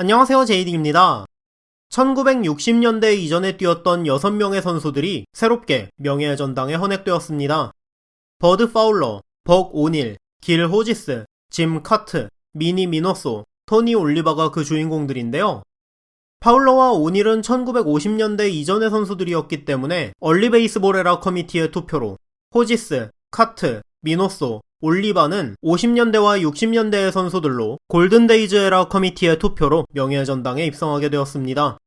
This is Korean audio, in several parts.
안녕하세요 제이딩입니다. 1960년대 이전에 뛰었던 6명의 선수들이 새롭게 명예의 전당에 헌액되었습니다. 버드 파울러, 벅 오닐, 길 호지스, 짐 카트, 미니 미노소, 토니 올리바가 그 주인공들인데요. 파울러와 오닐은 1950년대 이전의 선수들이었기 때문에 얼리 베이스볼 에라 커미티의 투표로 호지스, 카트, 미노소, 올리바는 50년대와 60년대의 선수들로 골든데이즈 에라 커미티의 투표로 명예의 전당에 입성하게 되었습니다.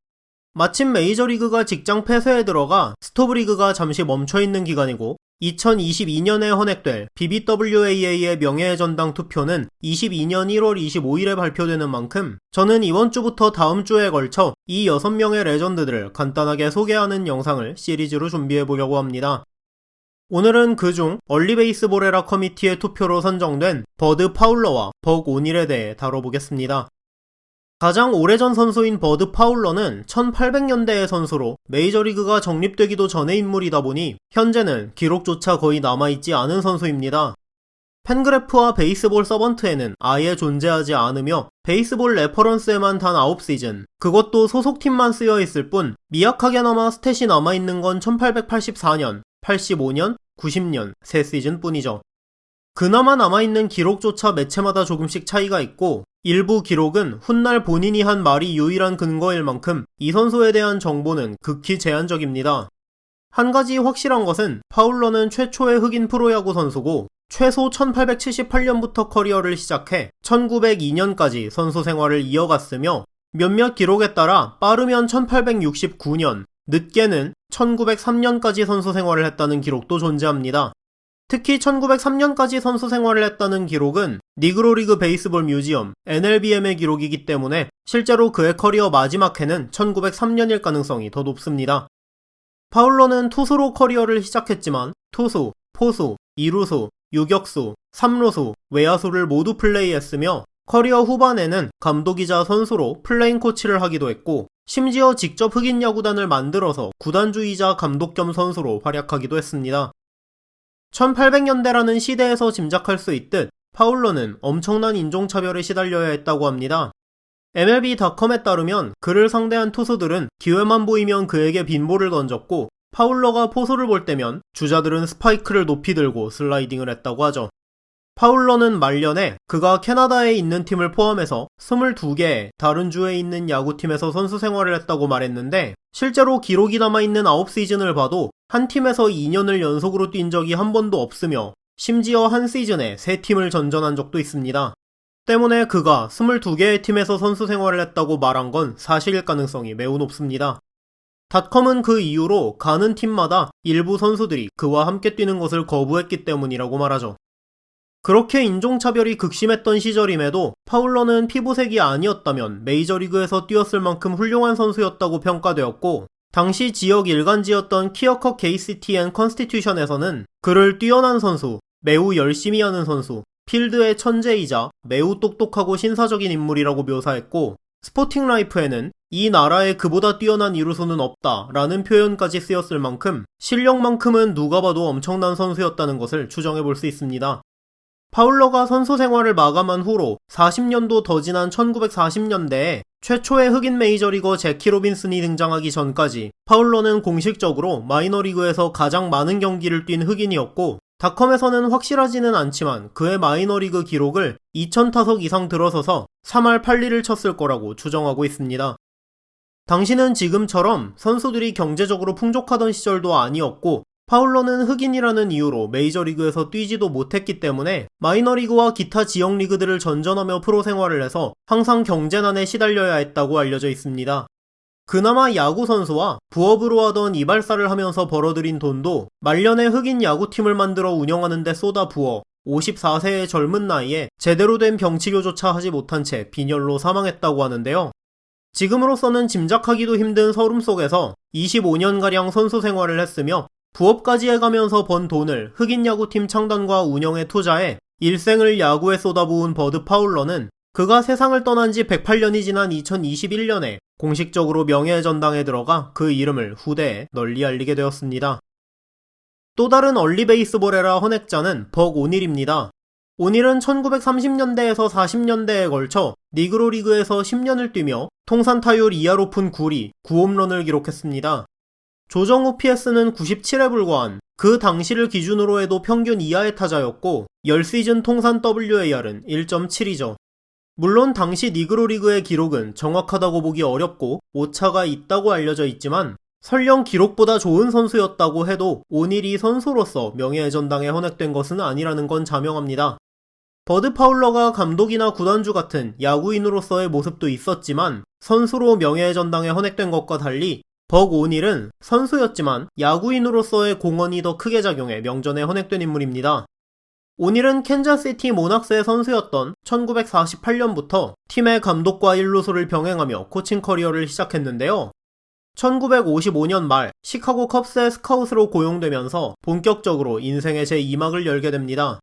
마침 메이저리그가 직장 폐쇄에 들어가 스토브리그가 잠시 멈춰있는 기간이고 2022년에 헌액될 BBWAA의 명예의 전당 투표는 22년 1월 25일에 발표되는 만큼 저는 이번 주부터 다음 주에 걸쳐 이 6명의 레전드들을 간단하게 소개하는 영상을 시리즈로 준비해 보려고 합니다. 오늘은 그중 얼리 베이스볼 에라 커미티의 투표로 선정된 버드 파울러와 벅 오닐에 대해 다뤄보겠습니다. 가장 오래전 선수인 버드 파울러는 1800년대의 선수로 메이저리그가 정립되기도 전의 인물이다 보니 현재는 기록조차 거의 남아있지 않은 선수입니다. 팬그래프와 베이스볼 서번트에는 아예 존재하지 않으며 베이스볼 레퍼런스에만 단 9시즌, 그것도 소속팀만 쓰여 있을 뿐 미약하게나마 스탯이 남아있는 건 1884년, 85년, 90년 3시즌 뿐이죠. 그나마 남아있는 기록조차 매체마다 조금씩 차이가 있고 일부 기록은 훗날 본인이 한 말이 유일한 근거일 만큼 이 선수에 대한 정보는 극히 제한적입니다. 한 가지 확실한 것은 파울러는 최초의 흑인 프로야구 선수고 최소 1878년부터 커리어를 시작해 1902년까지 선수 생활을 이어갔으며 몇몇 기록에 따라 빠르면 1869년, 늦게는 1903년까지 선수 생활을 했다는 기록도 존재합니다. 특히 1903년까지 선수 생활을 했다는 기록은 니그로리그 베이스볼 뮤지엄 NLBM의 기록이기 때문에 실제로 그의 커리어 마지막 해는 1903년일 가능성이 더 높습니다. 파울러는 투수로 커리어를 시작했지만 투수, 포수, 이루수, 유격수, 삼루수, 외야수를 모두 플레이했으며 커리어 후반에는 감독이자 선수로 플레잉 코치를 하기도 했고 심지어 직접 흑인 야구단을 만들어서 구단주이자 감독 겸 선수로 활약하기도 했습니다. 1800년대라는 시대에서 짐작할 수 있듯 파울러는 엄청난 인종차별에 시달려야 했다고 합니다. MLB.com에 따르면 그를 상대한 투수들은 기회만 보이면 그에게 빈볼을 던졌고 파울러가 포수를 볼 때면 주자들은 스파이크를 높이 들고 슬라이딩을 했다고 하죠. 파울러는 말년에 그가 캐나다에 있는 팀을 포함해서 22개의 다른 주에 있는 야구팀에서 선수 생활을 했다고 말했는데 실제로 기록이 남아있는 9시즌을 봐도 한 팀에서 2년을 연속으로 뛴 적이 한 번도 없으며 심지어 한 시즌에 3팀을 전전한 적도 있습니다. 때문에 그가 22개의 팀에서 선수 생활을 했다고 말한 건 사실일 가능성이 매우 높습니다. 닷컴은 그 이후로 가는 팀마다 일부 선수들이 그와 함께 뛰는 것을 거부했기 때문이라고 말하죠. 그렇게 인종차별이 극심했던 시절임에도 파울러는 피부색이 아니었다면 메이저리그에서 뛰었을 만큼 훌륭한 선수였다고 평가되었고 당시 지역 일간지였던 키어커 KCT 앤 컨스티튜션에서는 그를 뛰어난 선수, 매우 열심히 하는 선수, 필드의 천재이자 매우 똑똑하고 신사적인 인물이라고 묘사했고 스포팅 라이프에는 이 나라에 그보다 뛰어난 이루수는 없다 라는 표현까지 쓰였을 만큼 실력만큼은 누가 봐도 엄청난 선수였다는 것을 추정해 볼 수 있습니다. 파울러가 선수 생활을 마감한 후로 40년도 더 지난 1940년대에 최초의 흑인 메이저리거 제키 로빈슨이 등장하기 전까지 파울러는 공식적으로 마이너리그에서 가장 많은 경기를 뛴 흑인이었고 닷컴에서는 확실하지는 않지만 그의 마이너리그 기록을 2000타석 이상 들어서서 3할 8리를 쳤을 거라고 추정하고 있습니다. 당시는 지금처럼 선수들이 경제적으로 풍족하던 시절도 아니었고 파울러는 흑인이라는 이유로 메이저리그에서 뛰지도 못했기 때문에 마이너리그와 기타 지역 리그들을 전전하며 프로 생활을 해서 항상 경제난에 시달려야 했다고 알려져 있습니다. 그나마 야구 선수와 부업으로 하던 이발사를 하면서 벌어들인 돈도 말년에 흑인 야구팀을 만들어 운영하는데 쏟아 부어 54세의 젊은 나이에 제대로 된 병치료조차 하지 못한 채 빈혈로 사망했다고 하는데요. 지금으로서는 짐작하기도 힘든 서름 속에서 25년가량 선수 생활을 했으며 부업까지 해가면서 번 돈을 흑인 야구팀 창단과 운영에 투자해 일생을 야구에 쏟아부은 버드 파울러는 그가 세상을 떠난 지 108년이 지난 2021년에 공식적으로 명예의 전당에 들어가 그 이름을 후대에 널리 알리게 되었습니다. 또 다른 얼리 베이스볼 에라 헌액자는 벅 오닐입니다. 오닐은 1930년대에서 40년대에 걸쳐 니그로 리그에서 10년을 뛰며 통산 타율 이하로 푼 9리, 9홈런을 기록했습니다. 조정우 PS는 97에 불과한 그 당시를 기준으로 해도 평균 이하의 타자였고 10시즌 통산 WAR은 1.7이죠. 물론 당시 니그로 리그의 기록은 정확하다고 보기 어렵고 오차가 있다고 알려져 있지만 설령 기록보다 좋은 선수였다고 해도 오닐이 선수로서 명예의 전당에 헌액된 것은 아니라는 건 자명합니다. 버드 파울러가 감독이나 구단주 같은 야구인으로서의 모습도 있었지만 선수로 명예의 전당에 헌액된 것과 달리 벅 오닐은 선수였지만 야구인으로서의 공헌이 더 크게 작용해 명전에 헌액된 인물입니다. 오닐은 캔자시티 모낙스의 선수였던 1948년부터 팀의 감독과 일루수를 병행하며 코칭 커리어를 시작했는데요. 1955년 말 시카고 컵스의 스카웃으로 고용되면서 본격적으로 인생의 제2막을 열게 됩니다.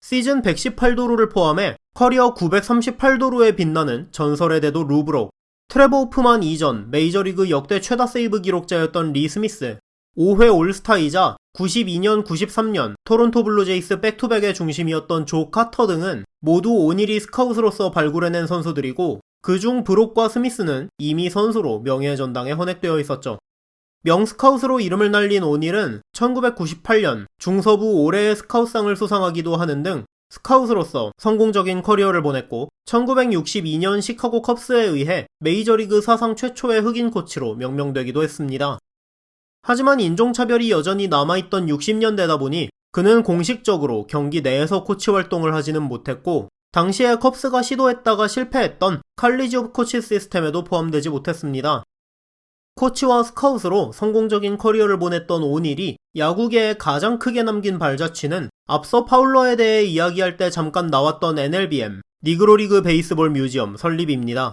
시즌 118도루를 포함해 커리어 938도루에 빛나는 전설의 대도 루브록, 트레버 오프만 이전 메이저리그 역대 최다 세이브 기록자였던 리 스미스, 5회 올스타이자 92년, 93년 토론토 블루제이스 백투백의 중심이었던 조 카터 등은 모두 오닐이 스카웃으로서 발굴해낸 선수들이고 그중 브록과 스미스는 이미 선수로 명예의 전당에 헌액되어 있었죠. 명스카웃으로 이름을 날린 오닐은 1998년 중서부 올해의 스카웃상을 수상하기도 하는 등 스카웃으로서 성공적인 커리어를 보냈고 1962년 시카고 컵스에 의해 메이저리그 사상 최초의 흑인 코치로 명명되기도 했습니다. 하지만 인종차별이 여전히 남아있던 60년대다 보니 그는 공식적으로 경기 내에서 코치 활동을 하지는 못했고 당시에 컵스가 시도했다가 실패했던 칼리지 오브 코치 시스템에도 포함되지 못했습니다. 코치와 스카웃으로 성공적인 커리어를 보냈던 오닐이 야구계에 가장 크게 남긴 발자취는 앞서 파울러에 대해 이야기할 때 잠깐 나왔던 NLBM, 니그로리그 베이스볼 뮤지엄 설립입니다.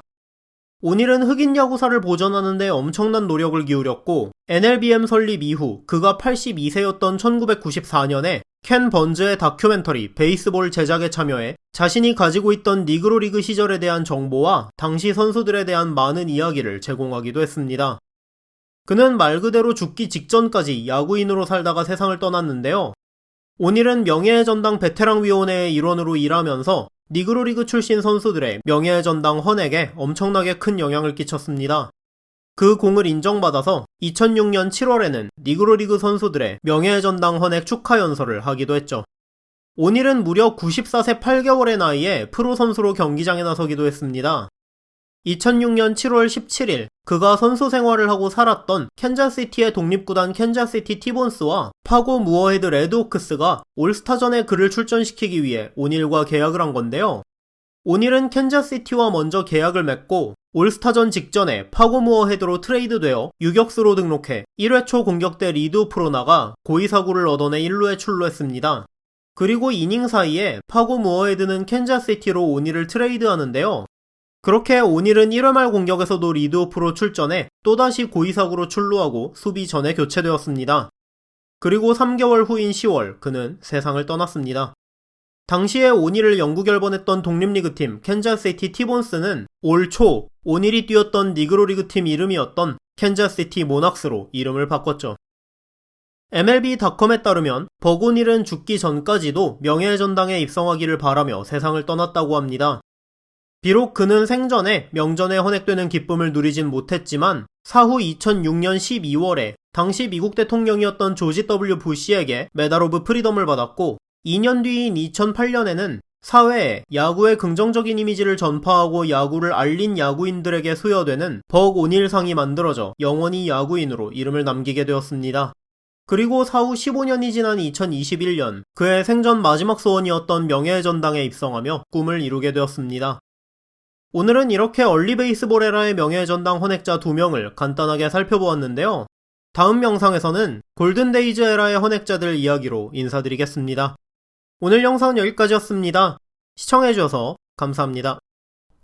오닐은 흑인 야구사를 보존하는 데 엄청난 노력을 기울였고 NLBM 설립 이후 그가 82세였던 1994년에 켄 번즈의 다큐멘터리 베이스볼 제작에 참여해 자신이 가지고 있던 니그로리그 시절에 대한 정보와 당시 선수들에 대한 많은 이야기를 제공하기도 했습니다. 그는 말 그대로 죽기 직전까지 야구인으로 살다가 세상을 떠났는데요. 오닐은 명예의 전당 베테랑 위원회의 일원으로 일하면서 니그로리그 출신 선수들의 명예의 전당 헌액에 엄청나게 큰 영향을 끼쳤습니다. 그 공을 인정받아서 2006년 7월에는 니그로리그 선수들의 명예의 전당 헌액 축하 연설을 하기도 했죠. 오닐은 무려 94세 8개월의 나이에 프로 선수로 경기장에 나서기도 했습니다. 2006년 7월 17일 그가 선수 생활을 하고 살았던 캔자시티의 독립구단 캔자시티 티본스와 파고 무어헤드 레드호크스가 올스타전에 그를 출전시키기 위해 오닐과 계약을 한 건데요. 오닐은 캔자시티와 먼저 계약을 맺고 올스타전 직전에 파고 무어헤드로 트레이드되어 유격수로 등록해 1회 초 공격대 리드 프로 나가 고의사구를 얻어내 1루에 출루했습니다. 그리고 이닝 사이에 파고 무어헤드는 캔자시티로 오닐을 트레이드하는데요. 그렇게 오닐은 1회 말 공격에서도 리드오프로 출전해 또다시 고의사구로 출루하고 수비 전에 교체되었습니다. 그리고 3개월 후인 10월 그는 세상을 떠났습니다. 당시에 오닐을 영구 결번했던 독립리그팀 캔자스시티 티본스는 올초 오닐이 뛰었던 니그로리그 팀 이름이었던 캔자스시티 모낙스로 이름을 바꿨죠. MLB.com에 따르면 버고닐은 죽기 전까지도 명예의 전당에 입성하기를 바라며 세상을 떠났다고 합니다. 비록 그는 생전에 명전에 헌액되는 기쁨을 누리진 못했지만 사후 2006년 12월에 당시 미국 대통령이었던 조지 W 부시에게 메달 오브 프리덤을 받았고 2년 뒤인 2008년에는 사회에 야구의 긍정적인 이미지를 전파하고 야구를 알린 야구인들에게 수여되는 벅 오닐상이 만들어져 영원히 야구인으로 이름을 남기게 되었습니다. 그리고 사후 15년이 지난 2021년 그의 생전 마지막 소원이었던 명예의 전당에 입성하며 꿈을 이루게 되었습니다. 오늘은 이렇게 얼리 베이스볼 에라의 명예의 전당 헌액자 2명을 간단하게 살펴보았는데요. 다음 영상에서는 골든데이즈 에라의 헌액자들 이야기로 인사드리겠습니다. 오늘 영상은 여기까지였습니다. 시청해주셔서 감사합니다.